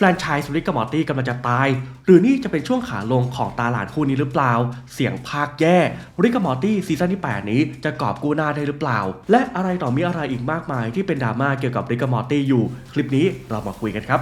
แฟรนไชส์ริกกับมอร์ตี้กำลังจะตาย หรือนี่จะเป็นช่วงขาลงของตาหลานคู่นี้หรือเปล่า เสียงภาคแย่ริกกับมอร์ตี้ซีซั่นที่ 8 นี้จะกอบกู้หน้าได้หรือเปล่า และอะไรต่อมีอะไรอีกมากมายที่เป็นดราม่าเกี่ยวกับริกกับมอร์ตี้อยู่ คลิปนี้เรามาคุยกันครับ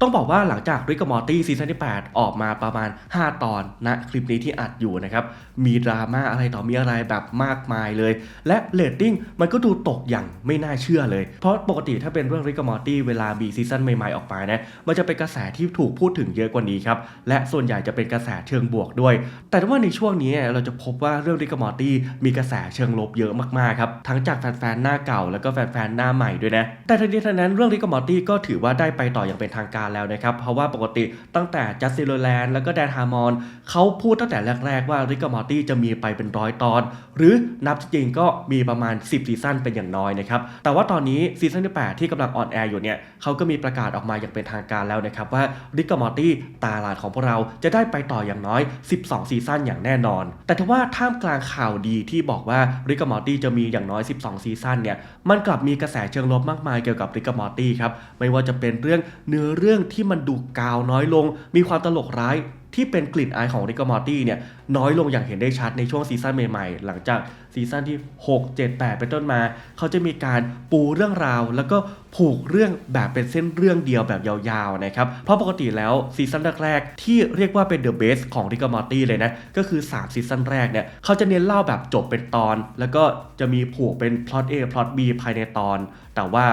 ต้องบอกว่าหลังจากริกกับมอร์ตี้ซีซั่นที่ 8 ออกมาประมาณ 5 ตอนณคลิปนี้ที่อัดอยู่นะครับ มีดราม่าอะไรต่อมีอะไรแบบมากมายเลย และเรตติ้งมันก็ดูตกอย่างไม่น่าเชื่อเลย เพราะปกติถ้าเป็นเรื่องริกกับมอร์ตี้เวลามีซีซั่นใหม่ๆออกมานะมันจะเป็นกระแสที่ถูกพูดถึงเยอะกว่านี้ครับ และส่วนใหญ่จะเป็นกระแสเชิงบวกด้วย แต่ว่าในช่วงนี้เราจะพบว่าเรื่องริกกับมอร์ตี้มีกระแสเชิงลบเยอะมากๆครับทั้งจากแฟนๆหน้าเก่าแล้วก็แฟนๆหน้าใหม่ด้วยนะแต่ทั้งนี้ทั้งนั้นเรื่องริกกับมอร์ตี้ก็ถือว่าได้ไปต่ออย่างเป็นทางการแล้วนะครับ เพราะว่าปกติตั้งแต่จัสติโรแลนด์แล้วก็แดนฮาร์มอนเขาพูดตั้งแต่แรก ๆ ว่าริกกับมอร์ตี้จะมีไปเป็นร้อยตอน หรือนับจริงก็มีประมาณ 10 ซีซั่นเป็นอย่างน้อยนะครับ แต่ว่าตอนนี้ซีซั่นที่ 8 ที่กำลังออนแอร์อยู่เนี่ยเขาก็มีประกาศออกมาอย่างเป็นทางการแล้วนะครับว่าริกกับมอร์ตี้ตาลาดของพวกเราจะได้ไปต่ออย่างน้อย 12 ซีซั่นอย่างแน่นอน แต่ทว่าท่ามกลางข่าวดีที่บอกว่าริกกับมอร์ตี้จะมีอย่างน้อย 12 ซีซั่นเนี่ยมันกลับมีกระแสเชิงลบมากมายเกี่ยวกับริกกับมอร์ตี้ครับไม่ว่าจะเป็นเรื่องเนื้อเรื่ององที่มันดูกาวน้อยลง มีความตลกร้ายที่เป็นกลิ่นอายของริกมอร์ตี้เนี่ยน้อยลงอย่างเห็นได้ชัดในช่วงซีซั่นใหม่ๆ หลังจากซีซั่นที่ 6 7 8 เป็นต้นมา เขาจะมีการปูเรื่องราว แล้วก็ผูกเรื่องแบบเป็นเส้นเรื่องเดียวแบบยาวๆนะครับ เพราะปกติแล้วซีซั่นแรกๆ ที่เรียกว่าเป็นเดอะเบสของริกมอร์ตี้เลยนะ ก็คือ 3 ซีซั่นแรกเนี่ยเขาจะเน้นเล่าแบบจบเป็นตอน แล้วก็จะมีผูกเป็นพล็อต A พล็อต B ภายในตอน แต่ว่า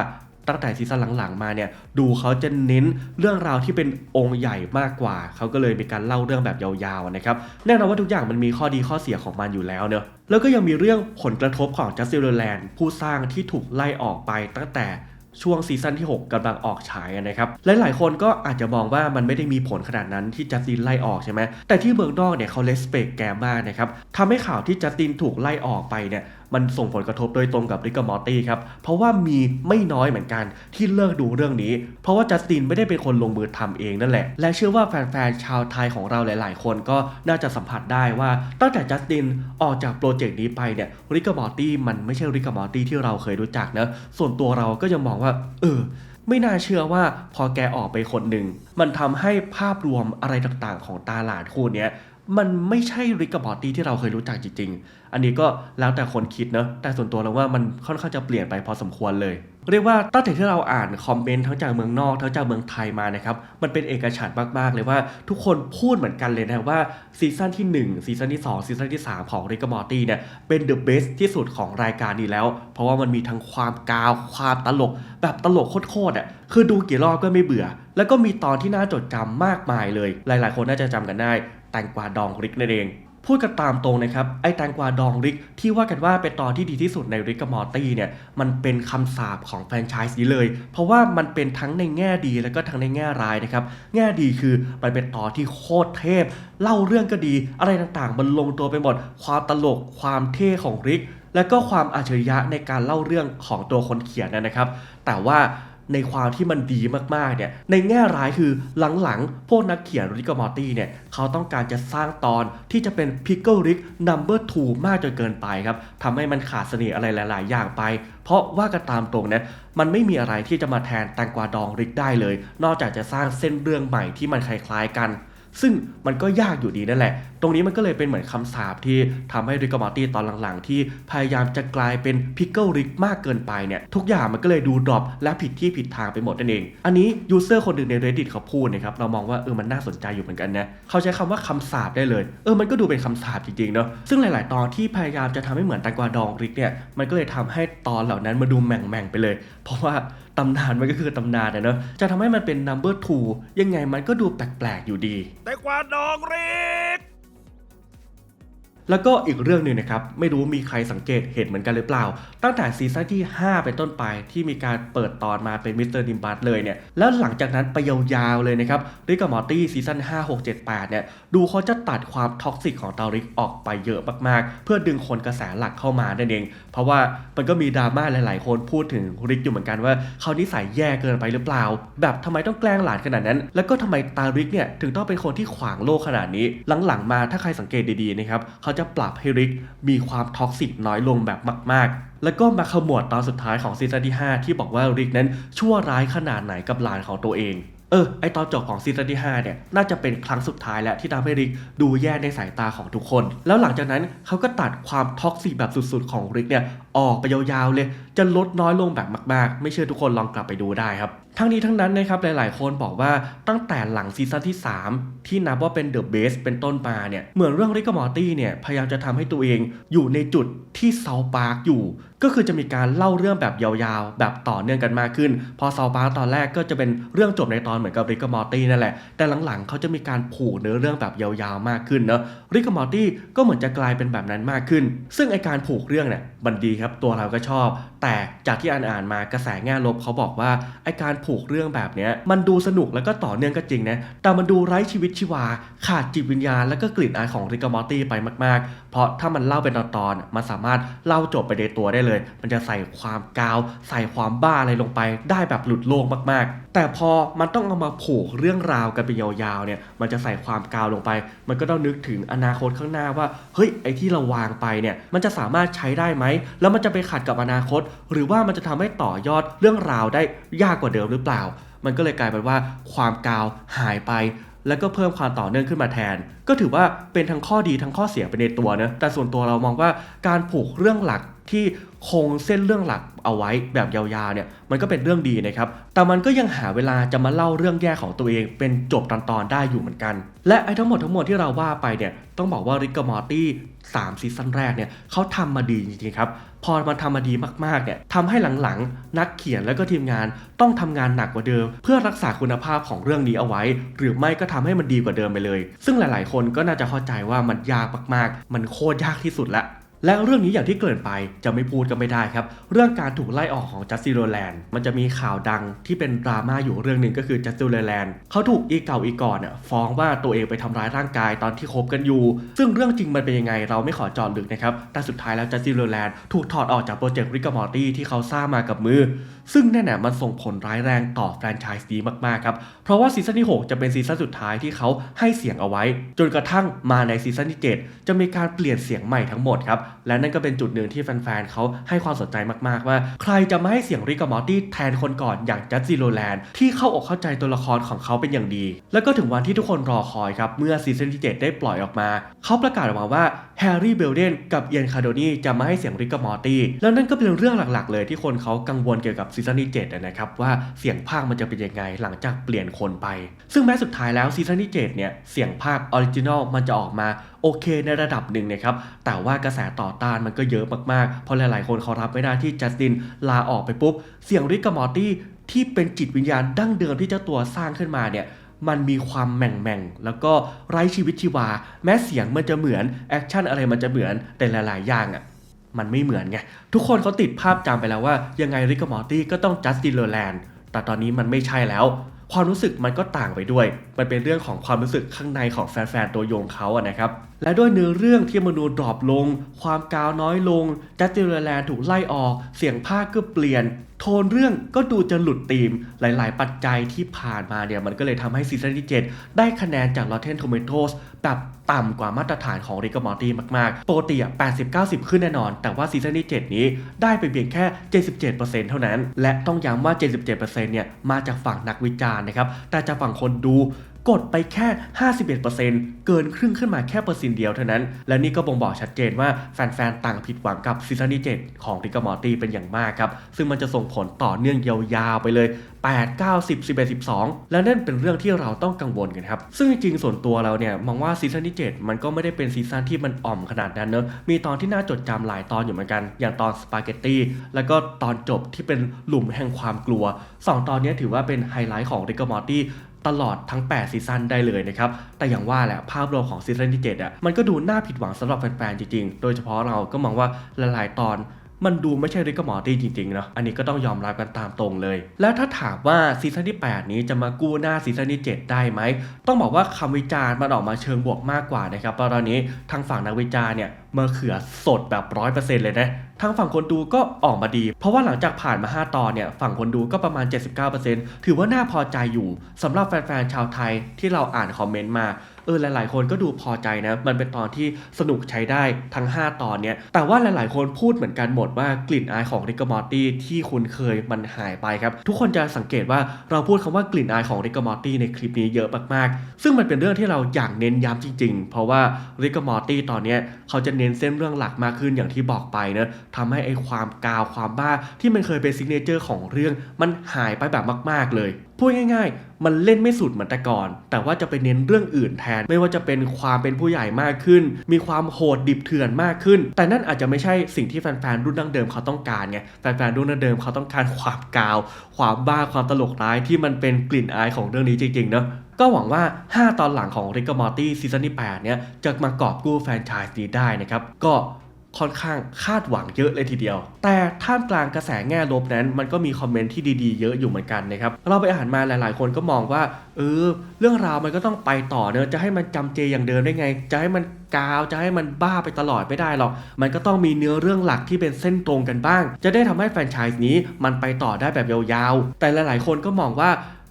ตั้งแต่ซีซั่นหลังๆมาเนี่ยดูเขาจะเน้นเรื่องราวที่เป็นองค์ใหญ่มากกว่า เขาก็เลยมีการเล่าเรื่องแบบยาวๆนะครับแน่นอนว่าทุกอย่างมันมีข้อดีข้อเสียของมันอยู่แล้วเนอะแล้วก็ยังมีเรื่องผลกระทบของจัสติลแลนด์ผู้สร้างที่ถูกไล่ออกไปตั้งแต่ช่วงซีซั่นที่ 6กำลังออกฉายนะครับ หลายๆ คนก็อาจจะมองว่ามันไม่ได้มีผลขนาดนั้นที่จัสตินไล่ออกใช่ไหมแต่ที่เมืองนอกเนี่ยเขาเลสเปกแกมากนะครับทำให้ข่าวที่จัสตินถูกไล่ออกไปเนี่ยมันส่งผลกระทบโดยตรงกับริกกับมอร์ตี้ครับ เพราะว่ามีไม่น้อยเหมือนกันที่เลิกดูเรื่องนี้ เพราะว่าจัสตินไม่ได้เป็นคนลงมือทำเองนั่นแหละ และเชื่อว่าแฟนๆ ชาวไทยของเราหลาย ๆ คนก็น่าจะสัมผัสได้ว่า ตั้งแต่จัสตินออกจากโปรเจกต์นี้ไปเนี่ยริกกับมอร์ตี้มันไม่ใช่ริกกับมอร์ตี้ที่เราเคยรู้จักนะส่วนตัวเราก็ยังมองว่า เออไม่น่าเชื่อว่าพอแกออกไปคนหนึ่ง มันทำให้ภาพรวมอะไรต่างๆ ของตาหลานคู่นี้ มันไม่ใช่ริกกับมอร์ตี้ที่เราเคยรู้จักจริงๆ อันนี้ก็แล้วแต่คนคิดเนอะแต่ส่วนตัวเราว่ามันค่อนข้างจะเปลี่ยนไปพอสมควรเลย เรียกว่าตั้งแต่ที่เราอ่านคอมเมนต์ทั้งจากเมืองนอกทั้งจากเมืองไทยมานะครับ มันเป็นเอกฉันท์มากๆ เลยว่าทุกคนพูดเหมือนกันเลยนะว่าซีซั่นที่1ซีซั่นที่2ซีซั่นที่ 3 ของริกกับมอร์ตี้เนี่ยเป็นเดอะเบสที่สุดของรายการนี้แล้ว เพราะว่ามันมีทั้งความกาวความตลก แบบตลกโคตรๆอะคือดูกี่รอบก็ไม่เบื่อ แล้วก็มีตอนที่น่าจดจำมากมายเลย หลาย ๆ คนน่าจะจำกันได้ ตงกวาดองริกนั่นเองพูดกันตามตรงนะครับไอ้แตงกวาดองริกที่ว่ากันว่าเป็นตอนที่ดีที่สุดในริกกับมอร์ตี้เนี่ยมันเป็นคำสาปของแฟรนไชส์นี้เลย เพราะว่ามันเป็นทั้งในแง่ดีแล้วก็ทั้งในแง่ร้ายนะครับแง่ดีคือมันเป็นตอนที่โคตรเทพ เล่าเรื่องก็ดี อะไรต่างๆ มันลงตัวไปหมด ความตลกความเท่ของริก แล้วก็ความอัจฉริยะในการเล่าเรื่องของตัวคนเขียนนะครับ แต่ว่า ในความที่มันดีมากๆเนี่ยในแง่ร้ายคือหลังๆ พวกนักเขียนริกกับมอร์ตี้เนี่ยเขาต้องการจะสร้างตอนที่จะเป็นพิเกิลริกนัมเบอร์ทูมากจนเกินไปครับทำให้มันขาดเสน่ห์อะไรหลาย ๆ อย่างไป เพราะว่ากันตามตรงนะมันไม่มีอะไรที่จะมาแทนแตงกวาดองริกได้เลย นอกจากจะสร้างเส้นเรื่องใหม่ที่มันคล้าย ๆ กัน ซึ่งมันก็ยากอยู่ดีนั่นแหละ ตรงนี้มันก็เลยเป็นเหมือนคำสาปที่ทำให้ริกกับมอร์ตี้ตอนหลังๆ ที่พยายามจะกลายเป็นพิกเกิลริกมากเกินไปเนี่ยทุกอย่างมันก็เลยดูดรอปและผิดที่ผิดทางไปหมดนั่นเอง อันนี้ยูเซอร์คนหนึ่งใน reddit เขาพูดนะครับเรามองว่าเออมันน่าสนใจอยู่เหมือนกันนะเขาใช้คำว่าคำสาปได้เลย เออมันก็ดูเป็นคำสาปจริงๆเนาะซึ่งหลาย ๆ ตอนที่พยายามจะทำให้เหมือนแตงกวาดองริกเนี่ยมันก็เลยทำให้ตอนเหล่านั้นมาดูแหม่งๆไปเลย เพราะว่า ตำนานมันก็คือตำนานนะเนอะจะทำให้มันเป็น number two ยังไงมันก็ดูแปลกๆอยู่ดี แต่กว่าดองริก แล้วก็อีกเรื่องหนึ่งนะครับ ไม่รู้มีใครสังเกตเห็นเหมือนกันหรือเปล่า ตั้งแต่ซีซั่นที่ 5 เป็นต้นไปที่มีการเปิดตอนมาเป็นมิสเตอร์ดิมบัตเลยเนี่ย แล้วหลังจากนั้นไปยาวๆเลยนะครับริกกับมอร์ตี้ซีซั่น5 6 7 8 เนี่ย ดูเขาจะตัดความท็อกซิกของตาริกออกไปเยอะมากๆ เพื่อดึงคนกระแสหลักเข้ามานั่นเอง เพราะว่ามันก็มีดราม่าหลายๆ คนพูดถึงริกอยู่เหมือนกันว่าเขานิสัยแย่เกินไปหรือเปล่า แบบทำไมต้องแกล้งหลานขนาดนั้น แล้วก็ทำไมตาริกเนี่ยถึงต้องเป็นคนที่ขวางโลกขนาดนี้ หลังๆมาถ้าใครสังเกตดีๆนะครับเขาจะปรับให้ริกมีความท็อกซิกน้อยลงแบบมาก ๆ แล้วก็มาขมวดตอนสุดท้ายของซีซั่นที่ 5 ที่บอกว่าริกนั้นชั่วร้ายขนาดไหนกับหลานของตัวเองเออไอตอนจบของซีซั่นที่5เนี่ยน่าจะเป็นครั้งสุดท้ายแล้วที่ทำให้ริกดูแย่ในสายตาของทุกคน แล้วหลังจากนั้นเขาก็ตัดความท็อกซิกแบบสุดๆของริกเนี่ย ออกไปยาวๆเลย จะลดน้อยลงแบบมากๆ ไม่เชื่อทุกคนลองกลับไปดูได้ครับ ทั้งนี้ทั้งนั้นนะครับหลายๆ คนบอกว่าตั้งแต่หลังซีซั่นที่ 3 ที่นับว่าเป็นเดอะเบสเป็นต้นมาเนี่ยเหมือนเรื่องริกกับมอร์ตี้เนี่ยพยายามจะทำให้ตัวเองอยู่ในจุดที่เซาปาร์กอยู่ ก็คือจะมีการเล่าเรื่องแบบยาวๆ แบบต่อเนื่องกันมากขึ้น พอเซาปาร์กตอนแรกก็จะเป็นเรื่องจบในตอนเหมือนกับริกกับมอร์ตี้นั่นแหละแต่หลังๆเขาจะมีการผูกเนื้อเรื่องแบบยาวๆมากขึ้นเนอะริกกับมอร์ตี้ก็เหมือนจะกลายเป็นแบบนั้นมากขึ้น ซึ่งไอการผูกเรื่องเนี่ยมันดีครับตัวเราก็ชอบ แต่จากที่อ่านๆมากระแสแง่ลบเขาบอกว่าไอการผูกเรื่องแบบเนี้ยมันดูสนุกแล้วก็ต่อเนื่องก็จริงนะแต่มันดูไร้ชีวิตชีวา ขาดจิตวิญญาณแล้วก็กลิ่นอายของริกกับมอร์ตี้ไปมาก ๆ เพราะถ้ามันเล่าเป็นตอนๆมันสามารถเล่าจบไปในตัวได้เลย มันจะใส่ความกาว ใส่ความบ้าอะไรลงไป ได้แบบหลุดโลกมากๆ แต่พอมันต้องเอามาผูกเรื่องราวกันเป็นยาวๆเนี่ยมันจะใส่ความกาวลงไป มันก็ต้องนึกถึงอนาคตข้างหน้าว่าเฮ้ยไอที่เราวางไปเนี่ยมันจะสามารถใช้ได้ไหมแล้วมันจะไปขัดกับอนาคตหรือว่ามันจะทำให้ต่อยอดเรื่องราวได้ยากกว่าเดิมหรือเปล่า มันก็เลยกลายเป็นว่าความกาวหายไป แล้วก็เพิ่มความต่อเนื่องขึ้นมาแทน ก็ถือว่าเป็นทั้งข้อดีทั้งข้อเสียไปในตัวนะแต่ส่วนตัวเรามองว่าการผูกเรื่องหลักที่คงเส้นเรื่องหลักเอาไว้แบบยาวๆเนี่ยมันก็เป็นเรื่องดีนะครับ แต่มันก็ยังหาเวลาจะมาเล่าเรื่องแย่ของตัวเอง เป็นจบตอนๆได้อยู่เหมือนกัน และไอ้ทั้งหมดทั้งมวลที่เราว่าไปเนี่ยต้องบอกว่าริกกมอร์ตี้ 3ซีซั่นแรกเนี่ยเขาทำมาดีจริงๆครับ พอมันทำมาดีมากๆเนี่ยทำให้หลังๆ นักเขียนและก็ทีมงานต้องทำงานหนักกว่าเดิม เพื่อรักษาคุณภาพของเรื่องนี้เอาไว้ หรือไม่ก็ทำให้มันดีกว่าเดิมไปเลย ซึ่งหลายๆ คนก็น่าจะเข้าใจว่ามันยากมากๆ มันโคตรยากที่สุดละ และเรื่องนี้อย่างที่เกริ่นไปจะไม่พูดก็ไม่ได้ครับ เรื่องการถูกไล่ออกของจัสติโรแลนด์มันจะมีข่าวดังที่เป็นดราม่าอยู่เรื่องหนึ่งก็คือจัสติโรแลนด์เขาถูกอีเก่าอีก่อนน่ยฟ้องว่าตัวเองไปทำร้ายร่างกายตอนที่คบกันอยู่ ซึ่งเรื่องจริงมันเป็นยังไงเราไม่ขอจอดลึกนะครับแต่สุดท้ายแล้วจัสติโรแลนด์ถูกถอดออกจากโปรเจกต์ริก m มอร์ตี้ที่เขาสร้างมากับมือ ซึ่งนั่นน่ะมันส่งผลร้ายแรงต่อแฟรนไชส์นี้มากๆครับเพราะว่าซีซั่นที่ 6 จะเป็นซีซั่นสุดท้ายที่เขาให้เสียงเอาไว้ จนกระทั่งมาในซีซั่นที่ 7 จะมีการเปลี่ยนเสียงใหม่ทั้งหมดครับและนั่นก็เป็นจุดหนึ่งที่แฟนๆเขาให้ความสนใจมากๆ ว่า ใครจะมาให้เสียงริกกับมอร์ตี้แทนคนก่อนอย่างจัสซิโรแลนด์ที่เข้าอกเข้าใจตัวละครของเขาเป็นอย่างดี แล้วก็ถึงวันที่ทุกคนรอคอยครับเมื่อซีซั่นที่ 7 ได้ปล่อยออกมา เขาประกาศออกมาว่าแฮร์รี่เบลเดนกับเอียนคาโดนีจะมาให้เสียงริกกับมอร์ตี้แล้วนั่นก็เป็นเรื่องหลักๆ เลยที่คนเขากังวลเกี่ยวกับซีซั่นที่7นะครับว่าเสียงภาคมันจะเป็นยังไงหลังจากเปลี่ยนคนไป ซึ่งแม้สุดท้ายแล้วซีซั่นที่7เนี่ยเสียงภาคออริจินอลมันจะออกมาโอเคในระดับหนึ่งนะครับแต่ว่ากระแสต่อต้านมันก็เยอะมากๆ เพราะหลายๆ คนเขารับไม่ได้ที่จัสตินลาออกไปปุ๊บ เสียงริกกับมอร์ตี้ที่เป็นจิตวิญญาณดั้งเดิมที่เจ้าตัวสร้างขึ้นมาเนี่ยมันมีความแหม่งแม่งๆแล้วก็ไร้ชีวิตชีวา แม้เสียงมันจะเหมือน แอคชั่นอะไรมันจะเหมือนแต่หลาย ๆ อย่างอะ่ะ มันไม่เหมือนไง ทุกคนเขาติดภาพจำไปแล้วว่า ยังไงริกกับมอร์ตี้ก็ต้องจัสตินเลอแลนด์แต่ตอนนี้มันไม่ใช่แล้ว ความรู้สึกมันก็ต่างไปด้วย มันเป็นเรื่องของความรู้สึกข้างในของแฟนๆ ตัวโยงเขาอะนะครับและด้วยเนื้อเรื่องที่มนดูดรอปลง ความกาวน้อยลงจัสติลแลนถูกไล่ออก เสียงภาคก็เปลี่ยน โทนเรื่องก็ดูจะหลุดธีม หลาย ๆ ปัจจัยที่ผ่านมาเนี่ย มันก็เลยทำให้ซีซั่นที่ 7 ได้คะแนนจาก Rotten Tomatoes แบบต่ำกว่ามาตรฐานของ Rick and Morty มาก ๆ ปกติอะ80-90 ขึ้นแน่นอน แต่ว่าซีซั่นที่ 7 นี้ได้ไปเพียงแค่ 77%เท่านั้น และต้องย้ำว่า 77%เนี่ย มาจากฝั่งนักวิจารณ์นะครับ แต่จากฝั่งคนดู กดไปแค่ 51%เกินครึ่งขึ้นมาแค่เปอร์เซ็นต์เดียวเท่านั้น และนี่ก็บ่งบอกชัดเจนว่าแฟนๆ ต่างผิดหวังกับซีซั่นที่7ของริกามอตี้เป็นอย่างมากครับ ซึ่งมันจะส่งผลต่อเนื่องยาวๆไปเลย 8 9 10 11 12 และนั่นเป็นเรื่องที่เราต้องกังวลกันครับ ซึ่งจริงๆส่วนตัวเราเนี่ยมองว่าซีซั่นที่ 7 มันก็ไม่ได้เป็นซีซั่นที่มันอ่อมขนาดนั้นเนอะมีตอนที่น่าจดจำหลายตอนอยู่เหมือนกัน อย่างตอนสปาเกตตี้แล้วก็ตอนจบที่เป็นหลุมแห่งความกลัว 2 ตอนนี้ถือว่าเป็นไฮไลท์ของ Rick and Morty ตลอดทั้ง 8 ซีซั่นได้เลยนะครับ แต่อย่างว่าแหละภาพรวมของซีซั่นที่7อะมันก็ดูน่าผิดหวังสำหรับแฟนๆจริงๆ โดยเฉพาะเราก็มองว่าหลายๆตอน มันดูไม่ใช่ริกมอร์ตี้จริงๆเนาะอันนี้ก็ต้องยอมรับกันตามตรงเลย แล้วถ้าถามว่าซีซั่นที่ 8 นี้จะมากู้หน้าซีซั่นที่ 7 ได้ไหม ต้องบอกว่าคำวิจารณ์มันออกมาเชิงบวกมากกว่านะครับเพราะตอนนี้ทางฝั่งนักวิจารณ์เนี่ยมาเขือสดแบบร้อยเปอร์เซ็นต์เลยนะ ทางฝั่งคนดูก็ออกมาดี เพราะว่าหลังจากผ่านมา 5 ตอนเนี่ย ฝั่งคนดูก็ประมาณ 79%ถือว่าน่าพอใจอยู่สำหรับแฟนๆ ชาวไทยที่เราอ่านคอมเมนต์มา เออหลาย ๆ คนก็ดูพอใจนะ มันเป็นตอนที่สนุกใช้ได้ทั้ง 5 ตอนเนี้ยแต่ว่าหลาย ๆ คนพูดเหมือนกันหมดว่ากลิ่นอายของริกมอร์ตี้ที่คุณเคยมันหายไปครับ ทุกคนจะสังเกตว่าเราพูดคำว่ากลิ่นอายของริกมอร์ตี้ในคลิปนี้เยอะมาก ๆ ซึ่งมันเป็นเรื่องที่เราอยากเน้นย้ำจริง ๆ เพราะว่าริกมอร์ตี้ตอนเนี้ยเขาจะเน้นเส้นเรื่องหลักมากขึ้นอย่างที่บอกไปนะทำให้ไอความกาวความบ้าที่มันเคยเป็นซิกเนเจอร์ของเรื่องมันหายไปแบบมาก ๆ เลยพูดง่ายๆ มันเล่นไม่สุดเหมือนแต่ก่อน แต่ว่าจะไปเน้นเรื่องอื่นแทน ไม่ว่าจะเป็นความเป็นผู้ใหญ่มากขึ้น มีความโหดดิบเถื่อนมากขึ้น แต่นั่นอาจจะไม่ใช่สิ่งที่แฟนๆรุ่นดั้งเดิมเขาต้องการไงแฟนๆรุ่นดั้งเดิมเขาต้องการความกาว ความบ้าความตลกร้ายที่มันเป็นกลิ่นอายของเรื่องนี้จริงๆเนอะก็หวังว่า 5 ตอนหลังของ Rick and Morty ซีซั่นที่8เนี่ยจะมากอบกู้แฟรนไชส์นี้ได้นะครับก็ ค่อนข้างคาดหวังเยอะเลยทีเดียว แต่ท่ามกลางกระแสแง่ลบนั้น มันก็มีคอมเมนต์ที่ดีๆเยอะอยู่เหมือนกันนะครับเราไปอ่านมาหลายๆ คนก็มองว่าเออเรื่องราวมันก็ต้องไปต่อเนอะจะให้มันจำเจอย่างเดิมได้ไง จะให้มันกาวจะให้มันบ้าไปตลอดไม่ได้หรอก มันก็ต้องมีเนื้อเรื่องหลักที่เป็นเส้นตรงกันบ้าง จะได้ทำให้แฟรนไชส์นี้มันไปต่อได้แบบยาวๆ แต่หลายๆ คนก็มองว่า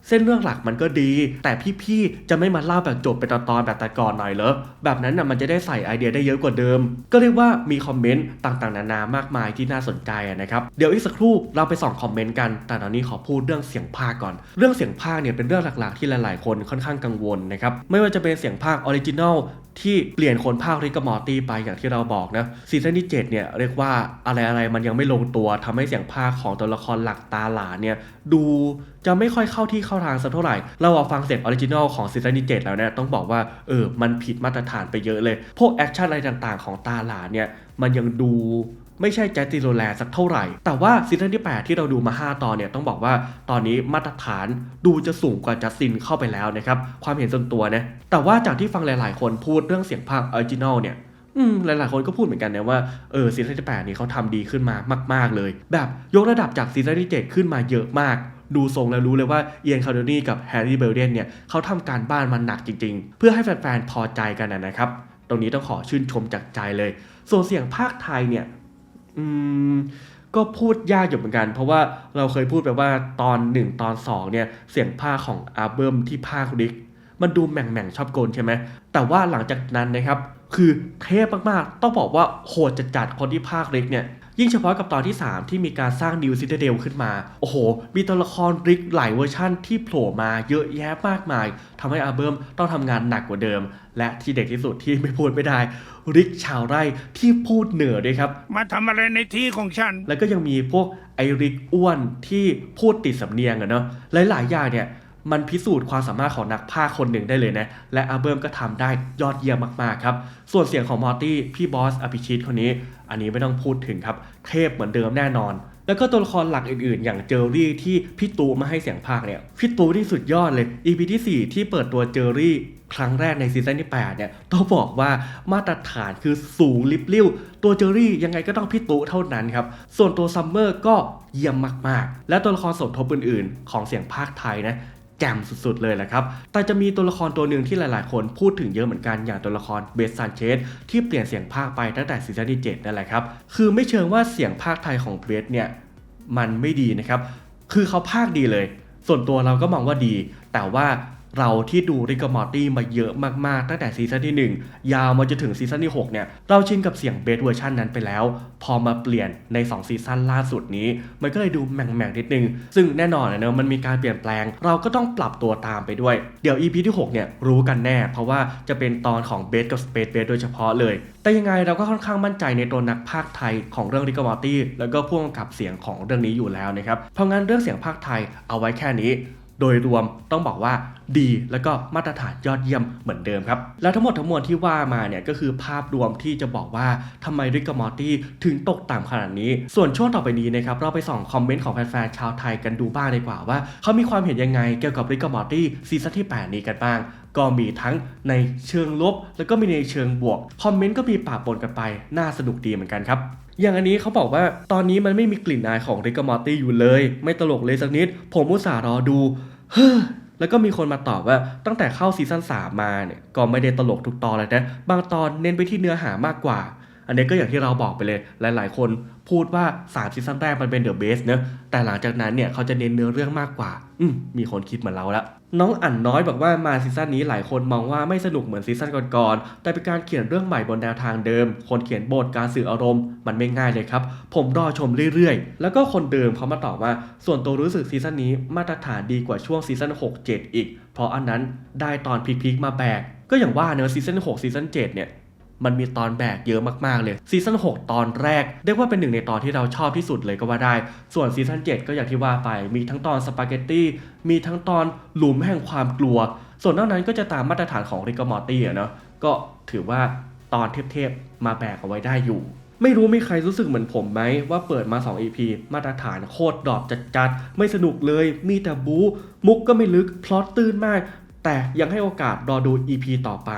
เส้นเรื่องหลักมันก็ดี แต่พี่ๆจะไม่มาเล่าแบบจบเป็นตอนๆแบบแต่ก่อนหน่อยเหรอแบบนั้นน่ะมันจะได้ใส่ไอเดียได้เยอะกว่าเดิม ก็เรียกว่ามีคอมเมนต์ต่างๆนานามากมายที่น่าสนใจนะครับเดี๋ยวอีกสักครู่เราไปส่องคอมเมนต์กัน แต่ตอนนี้ขอพูดเรื่องเสียงภาคก่อน เรื่องเสียงภาคเนี่ยเป็นเรื่องหลักๆ ที่หลายๆ คนค่อนข้างกังวลนะครับไม่ว่าจะเป็นเสียงภาคออริจินอลที่เปลี่ยนคนภาคริกกับมอร์ตี้ไปอย่างที่เราบอกนะซีซั่นที่7เนี่ยเรียกว่าอะไรอะไรมันยังไม่ลงตัวทำให้เสียงภาคของตัวละครหลักตาหลานเนี่ยดูจะไม่ค่อยเข้าที่เข้าทางสักเท่าไหร่ เราฟังเสียงออริจินอลของซีซั่นที่7แล้วเนี่ยต้องบอกว่าเออมันผิดมาตรฐานไปเยอะเลย พวกแอคชั่นอะไรต่างๆ ของตาหลานเนี่ยมันยังดู ไม่ใช่แจสติโรแลสักเท่าไหร่ แต่ว่าซีซั่นที่ 8 ที่เราดูมา 5 ตอนเนี่ยต้องบอกว่าตอนนี้มาตรฐานดูจะสูงกว่าจัสตินเข้าไปแล้วนะครับ ความเห็นส่วนตัวนะ แต่ว่าจากที่ฟังหลาย ๆ คนพูดเรื่องเสียงภาคออริจินอลเนี่ยอืมหลาย ๆ คนก็พูดเหมือนกันนะว่าเออซีซั่นที่ 8 นี้เขาทำดีขึ้นมามาก ๆ เลย แบบยกระดับจากซีซั่นที่ 7 ขึ้นมาเยอะมากดูทรงแล้วรู้เลยว่าเอียนคาร์ดนี่กับแฮร์รี่เบลเดนเนี่ยเขาทำการบ้านมันหนักจริง ๆ เพื่อให้แฟน ๆ พอใจกันนะนะครับ ตรงนี้ต้องขอชื่นชมจากใจเลย ส่วนเสียงภาคไทยเนี่ย อืมก็พูดยากอยู่เหมือนกัน เพราะว่าเราเคยพูดไปว่าตอน1ตอน2เนี่ยเสียงภาคของอาเบิมที่ภาคริก มันดูแหม่งแม่งๆชอบโกนใช่ไหมแต่ว่าหลังจากนั้นนะครับ คือเทพมากๆ ต้องบอกว่าโหดจัดจัดๆคนที่ภาคริกเนี่ย ยิ่งเฉพาะกับตอนที่ 3 ที่มีการสร้างนิวซิตเดลขึ้นมา โอ้โห มีตัวละครริกหลายเวอร์ชั่นที่โผล่มาเยอะแยะมากมายทำให้อาเบิมต้องทำงานหนักกว่าเดิม และที่เด็กที่สุดที่ไม่พูดไม่ได้ ริกชาวไร่ที่พูดเหนือด้วยครับ มาทำอะไรในที่ของฉัน แล้วก็ยังมีพวกไอริกอ้วนที่พูดติดสำเนียงอะเนาะหลายๆอย่างเนี่ย มันพิสูจน์ความสามารถของนักพากย์คนหนึ่งได้เลยนะ และอาเบิร์มก็ทำได้ยอดเยี่ยมมากๆครับ ส่วนเสียงของมอร์ตี้พี่บอสอภิชิตคนนี้ อันนี้ไม่ต้องพูดถึงครับ เทพเหมือนเดิมแน่นอน แล้วก็ตัวละครหลักอื่นๆ อย่างเจอรี่ที่พี่ตูมาให้เสียงพากย์เนี่ยพี่ตูที่สุดยอดเลย EP ที่ 4 ที่เปิดตัวเจอรี่ครั้งแรกในซีซั่นที่ 8 เนี่ยต้องบอกว่ามาตรฐานคือสูงลิบลิ่ว ตัวเจอรี่ยังไงก็ต้องพี่ตูเท่านั้นครับ ส่วนตัวซัมเมอร์ก็เยี่ยมมาก ๆ และตัวละครสมทบอื่น ๆ ของเสียงภาคไทยนะ แจ่มสุดๆเลยแหละครับ แต่จะมีตัวละครตัวหนึ่งที่หลายๆ คนพูดถึงเยอะเหมือนกันอย่างตัวละครเบสซานเชสที่เปลี่ยนเสียงภาคไปตั้งแต่ซีซั่นที่7นั่นแหละครับ คือไม่เชิงว่าเสียงภาคไทยของเบสเนี่ยมันไม่ดีนะครับ คือเขาภาคดีเลย ส่วนตัวเราก็มองว่าดี แต่ว่า เราที่ดูริกมอร์ตี้มาเยอะมากๆ ตั้งแต่ซีซั่นที่ 1 ยาวมาจนถึงซีซั่นที่ 6 เนี่ย เราชินกับเสียงเบสเวอร์ชันนั้นไปแล้ว พอมาเปลี่ยนใน 2 ซีซั่นล่าสุดนี้ มันก็เลยดูแหม่งๆนิดนึง ซึ่งแน่นอนนะเนอะมันมีการเปลี่ยนแปลง เราก็ต้องปรับตัวตามไปด้วย เดี๋ยว EP ที่ 6 เนี่ย รู้กันแน่ เพราะว่าจะเป็นตอนของเบสกับสเปซเบสโดยเฉพาะเลย แต่ยังไงเราก็ค่อนข้างมั่นใจในตัวนักพากย์ไทยของเรื่องริกมอร์ตี้แล้วก็พ่วงกับเสียงของเรื่องนี้อยู่แล้วนะครับเพราะงั้นเรื่องเสียงภาคไทยเอาไว้แค่นี้ โดยรวมต้องบอกว่าดีแล้วก็มาตรฐานยอดเยี่ยมเหมือนเดิมครับ แล้วทั้งหมดทั้งมวลที่ว่ามาเนี่ยก็คือภาพรวมที่จะบอกว่าทำไมริกกับมอร์ตี้ถึงตกต่ำขนาดนี้ ส่วนช่วงต่อไปนี้นะครับเราไปส่องคอมเมนต์ของแฟนๆชาวไทยกันดูบ้างดีกว่าว่าเขามีความเห็นยังไงเกี่ยวกับริกกับมอร์ตี้ซีซั่นที่ 8 นี้กันบ้างก็มีทั้งในเชิงลบ แล้วก็มีในเชิงบวก คอมเมนต์ก็มีปะปนกันไป น่าสนุกดีเหมือนกันครับ อย่างอันนี้เขาบอกว่าตอนนี้มันไม่มีกลิ่นอายของริกกับมอร์ตี้อยู่เลย ไม่ตลกเลยสักนิด ผมอุตส่าห์รอดูเฮ้อแล้วก็มีคนมาตอบว่าตั้งแต่เข้าซีซั่น3มาเนี่ยก็ไม่ได้ตลกทุกตอนเลยนะ บางตอนเน้นไปที่เนื้อหามากกว่า อันนี้ก็อย่างที่เราบอกไปเลยหลาย ๆ คนพูดว่า3ซีซั่นแรกมันเป็นเดอะเบสเนอะแต่หลังจากนั้นเนี่ยเขาจะเน้นเนื้อเรื่องมากกว่า อืมมีคนคิดเหมือนเราละน้องอั่นน้อยบอกว่ามาซีซั่นนี้หลายคนมองว่าไม่สนุกเหมือนซีซั่นก่อนๆ แต่เป็นการเขียนเรื่องใหม่บนแนวทางเดิม คนเขียนบทการสื่ออารมณ์ มันไม่ง่ายเลยครับ ผมรอชมเรื่อยๆ แล้วก็คนเดิมเขามาตอบว่า ส่วนตัวรู้สึกซีซั่นนี้มาตรฐานดีกว่าช่วงซีซั่น6 7 อีก เพราะอันนั้นได้ตอนพีคๆมาแบกก็อย่างว่าเนอะซีซั่น6ซีซั่น7เนี่ย มันมีตอนแบกเยอะมากๆเลยซีซั่น6 ตอนแรกเรียกว่าเป็นหนึ่งในตอนที่เราชอบที่สุดเลยก็ว่าได้ ส่วนซีซั่น7 ก็อย่างที่ว่าไป มีทั้งตอนสปาเกตตี้มีทั้งตอนหลุมแห่งความกลัว ส่วนนอกนั้นก็จะตามมาตรฐานของริกมอร์ตี้อะเนาะก็ถือว่าตอนเทพๆมาแบกเอาไว้ได้อยู่ ไม่รู้มีใครรู้สึกเหมือนผมไหมว่าเปิดมา 2 EP มาตรฐานโคตรดรอปจัดๆไม่สนุกเลยมีแต่บู๊มุกก็ไม่ลึกพล็อตตื้นมาก แต่ยังให้โอกาสรอดู EP ต่อไป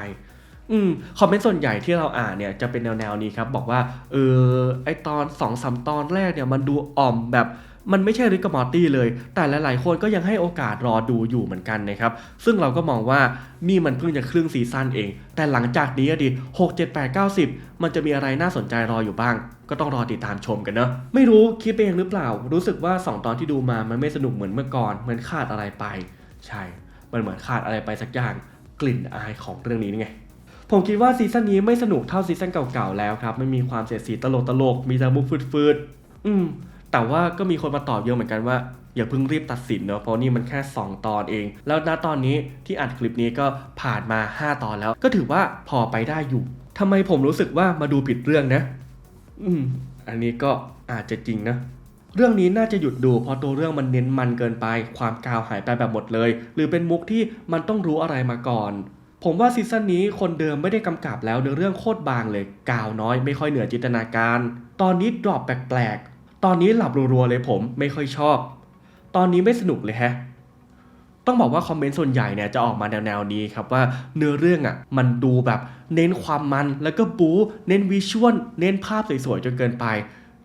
อืมคอมเมนต์ส่วนใหญ่ที่เราอ่านเนี่ยจะเป็นแนวๆนี้ครับบอกว่าเออไอตอน2อสตอนแรกเนี่ยมันดูอ่อมแบบมันไม่ใช่ริกมอร์ตี้เลย แต่หลายๆคนก็ยังให้โอกาสรอดูอยู่เหมือนกันนะครับ ซึ่งเราก็มองว่านี่มันเพิ่งจะครึ่งซีซั่นเอง แต่หลังจากนี้อะดิ6 7 8 9 10มันจะมีอะไรน่าสนใจรออยู่บ้าง ก็ต้องรอติดตามชมกันเนอะไม่รู้คิดไปเองหรือเปล่า รู้สึกว่า 2 ตอนที่ดูมามันไม่สนุกเหมือนเมื่อก่อนเหมือนขาดอะไรไป ใช่ มันเหมือนขาดอะไรไปสักอย่างกลิ่นอายของเรื่องนี้นี่ไง ผมคิดว่าซีซั่นนี้ไม่สนุกเท่าซีซั่นเก่าๆแล้วครับไม่มีความเสียดสีตลกตลกๆมีแต่มุกฟืดๆอืม แต่ว่าก็มีคนมาตอบเยอะเหมือนกันว่าอย่าเพิ่งรีบตัดสินเนอะเพราะนี่มันแค่ 2 ตอนเอง แล้วณตอนนี้ที่อัดคลิปนี้ก็ผ่านมา 5 ตอนแล้ว ก็ถือว่าพอไปได้อยู่ทำไมผมรู้สึกว่ามาดูผิดเรื่องนะ อืม อันนี้ก็อาจจะจริงนะเรื่องนี้น่าจะหยุดดูเพราะตัวเรื่องมันเน้นมันเกินไป ความกาวหายไปแบบหมดเลย หรือเป็นมุกที่มันต้องรู้อะไรมาก่อน ผมว่าซีซั่นนี้คนเดิมไม่ได้กำกับแล้วเนื้อเรื่องโคตรบางเลย กาวน้อยไม่ค่อยเหนือจินตนาการ ตอนนี้ดรอปแปลกๆ ตอนนี้หลับรัวๆเลยผมไม่ค่อยชอบ ตอนนี้ไม่สนุกเลยแฮะ ต้องบอกว่าคอมเมนต์ส่วนใหญ่เนี่ยจะออกมาแนวๆนี้ครับว่าเนื้อเรื่องอะมันดูแบบเน้นความมันแล้วก็บู๊เน้นวิชวลเน้นภาพสวยๆจนเกินไป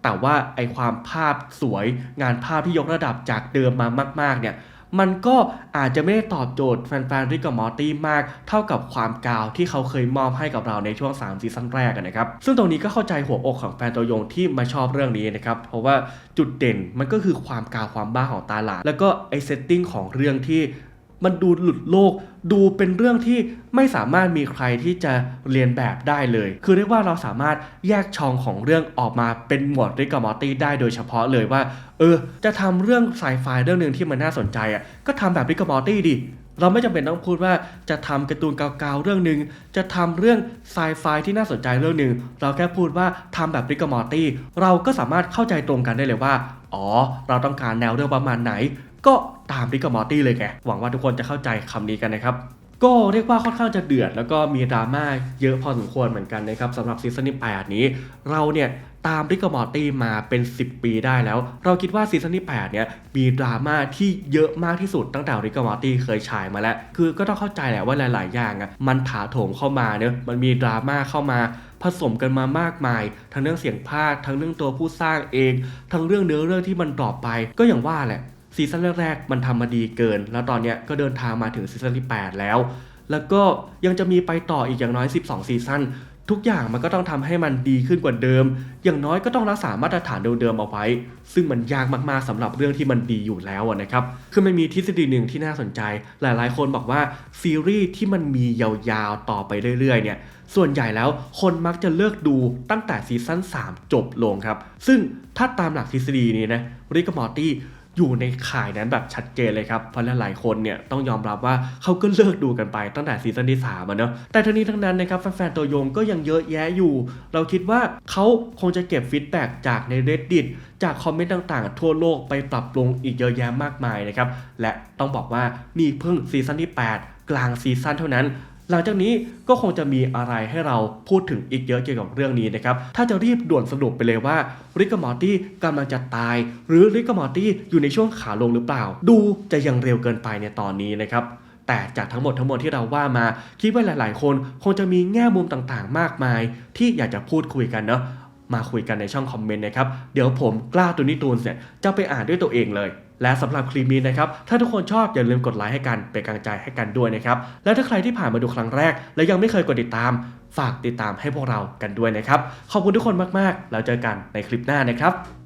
แต่ว่าไอความภาพสวยงานภาพที่ยกระดับจากเดิมมามาก ๆเนี่ย มันก็อาจจะไม่ได้ตอบโจทย์แฟนๆริกกับมอร์ตี้มากเท่ากับความกาวที่เขาเคยมอบให้กับเราในช่วง 3 ซีซั่นแรกนะครับ ซึ่งตรงนี้ก็เข้าใจหัวอกของแฟนตัวยงที่มาชอบเรื่องนี้นะครับ เพราะว่าจุดเด่นมันก็คือความกาวความบ้าของตาหลานแล้วก็ไอเซตติ้งของเรื่องที่มันดูหลุดโลก ดูเป็นเรื่องที่ไม่สามารถมีใครที่จะเรียนแบบได้เลย คือเรียกว่าเราสามารถแยกช่องของเรื่องออกมาเป็นหมวดริกกับมอตี้ได้โดยเฉพาะเลยว่า เออ จะทำเรื่องไซไฟเรื่องหนึ่งที่มันน่าสนใจอะก็ทำแบบริกกับมอตี้ดิเราไม่จำเป็นต้องพูดว่าจะทำการ์ตูนเก่าๆเรื่องหนึ่งจะทำเรื่องไซไฟที่น่าสนใจเรื่องหนึ่งเราแค่พูดว่าทำแบบริกกับมอตี้เราก็สามารถเข้าใจตรงกันได้เลยว่า อ๋อ เราต้องการแนวเรื่องประมาณไหน ก็ ตามริกกับมอร์ตี้เลยแกหวังว่าทุกคนจะเข้าใจคำนี้กันนะครับก็เรียกว่าค่อนข้างจะเดือด แล้วก็มีดราม่าเยอะพอสมควรเหมือนกันนะครับสำหรับซีซั่นที่8นี้ เราเนี่ยตามริกกับมอร์ตี้มาเป็น 10 ปีได้แล้ว เราคิดว่าซีซั่นที่8เนี่ยมีดราม่าที่เยอะมากที่สุดตั้งแต่ริกกับมอร์ตี้เคยฉายมาแล้ว คือก็ต้องเข้าใจแหละว่าหลาย ๆ อย่างอะมันถาโถมเข้ามาเนอะมันมีดราม่าเข้ามาผสมกันมามากมาย ทั้งเรื่องเสียงภาคทั้งเรื่องตัวผู้สร้างเอง ทั้งเรื่องเนื้อเรื่องที่มันดรอปไป ก็อย่างว่าแหละ ซีซั่นแรกๆมันทำมาดีเกิน แล้วตอนเนี้ยก็เดินทางมาถึงซีซั่นที่ 8 แล้ว แล้วก็ยังจะมีไปต่ออีกอย่างน้อย 12 ซีซั่นทุกอย่างมันก็ต้องทำให้มันดีขึ้นกว่าเดิม อย่างน้อยก็ต้องรักษามาตรฐานเดิมๆเอาไว้ ซึ่งมันยากมากๆสำหรับเรื่องที่มันดีอยู่แล้วนะครับ คือมันมีทฤษฎีหนึ่งที่น่าสนใจ หลายๆ คนบอกว่าซีรีส์ที่มันมียาวๆต่อไปเรื่อยๆ เนี่ย ส่วนใหญ่แล้วคนมักจะเลิกดูตั้งแต่ซีซั่น3 จบลงครับ ซึ่งถ้าตามหลักทฤษฎีนี้นะริกกับมอร์ตี้ อยู่ในข่ายนั้นแบบชัดเจนเลยครับ เพราะหลายๆคนเนี่ยต้องยอมรับว่าเขาก็เลิกดูกันไปตั้งแต่ซีซั่นที่3อะเนาะแต่ทั้งนี้ทั้งนั้นนะครับแฟนๆตัวยงก็ยังเยอะแยะอยู่ เราคิดว่าเขาคงจะเก็บฟีดแบ็กจากใน reddit จากคอมเมนต์ต่างๆ ทั่วโลกไปปรับปรุงอีกเยอะแยะมากมายนะครับและต้องบอกว่านี่เพิ่งซีซั่นที่ 8 กลางซีซั่นเท่านั้น หลังจากนี้ก็คงจะมีอะไรให้เราพูดถึงอีกเยอะเกี่ยวกับเรื่องนี้นะครับ ถ้าจะรีบด่วนสรุปไปเลยว่าริกกับมอร์ตี้กำลังจะตาย หรือริกกับมอร์ตี้อยู่ในช่วงขาลงหรือเปล่า ดูจะยังเร็วเกินไปในตอนนี้นะครับแต่จากทั้งหมดทั้งมวลที่เราว่ามา คิดว่าหลาย ๆ คนคงจะมีแง่มุมต่างๆ มากมาย ที่อยากจะพูดคุยกันเนาะมาคุยกันในช่องคอมเมนต์นะครับ เดี๋ยวผมกล้าตัวนี้ตูนเนี่ยจะไปอ่านด้วยตัวเองเลย และสำหรับคลิปนี้นะครับ ถ้าทุกคนชอบอย่าลืมกดไลค์ให้กันเป็นกำลังใจให้กันด้วยนะครับ และถ้าใครที่ผ่านมาดูครั้งแรก และยังไม่เคยกดติดตาม ฝากติดตามให้พวกเรากันด้วยนะครับ ขอบคุณทุกคนมากๆ แล้วเจอกันในคลิปหน้านะครับ